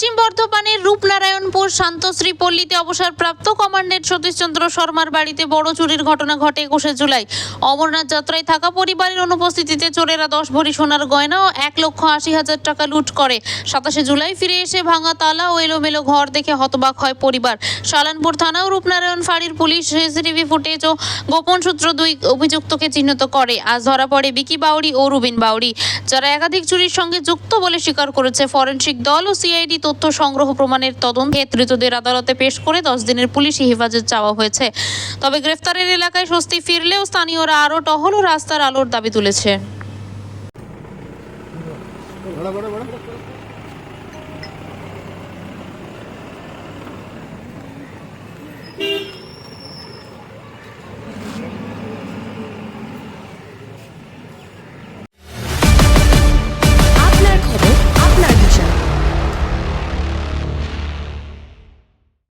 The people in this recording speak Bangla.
পশ্চিম বর্ধমানের রূপনারায়ণপুর শান্তশ্রী পল্লীতে অবসরপ্রাপ্ত কমান্ডেন্ট সতীশচন্দ্র শর্মার বাড়িতে বড় চুরির ঘটনা ঘটে একুশে জুলাই। অমরনাথ যাত্রায় থাকা পরিবারের অনুপস্থিতিতে চোরেরা দশ ভরি সোনার গয়না ও এক লক্ষ আশি হাজার টাকা লুট করে। সাতাশে জুলাই ফিরে এসে ভাঙা তালা ও এলোমেলো ঘর দেখে হতবাক হয় পরিবার। সালানপুর থানা ও রূপনারায়ণ ফাঁড়ির পুলিশ সিসিটিভি ফুটেজ ও গোপন সূত্র দুই অভিযুক্তকে চিহ্নিত করে। আজ ধরা পড়ে বিকি বাউরি ও রুবিন বাউরি যারা একাধিক চুরির সঙ্গে যুক্ত বলে স্বীকার করেছে। ফরেনসিক দল ও সিআইডি তথ্য সংগ্রহ প্রমাণের তদন্তে ধৃতদের আদালতে পেশ করে দশ দিনের পুলিশি হেফাজত চাওয়া হয়েছে। তবে গ্রেফতারের এলাকায় স্বস্তি ফিরলেও স্থানীয়রা আরও টহল ও রাস্তার আলোর দাবি তুলেছে।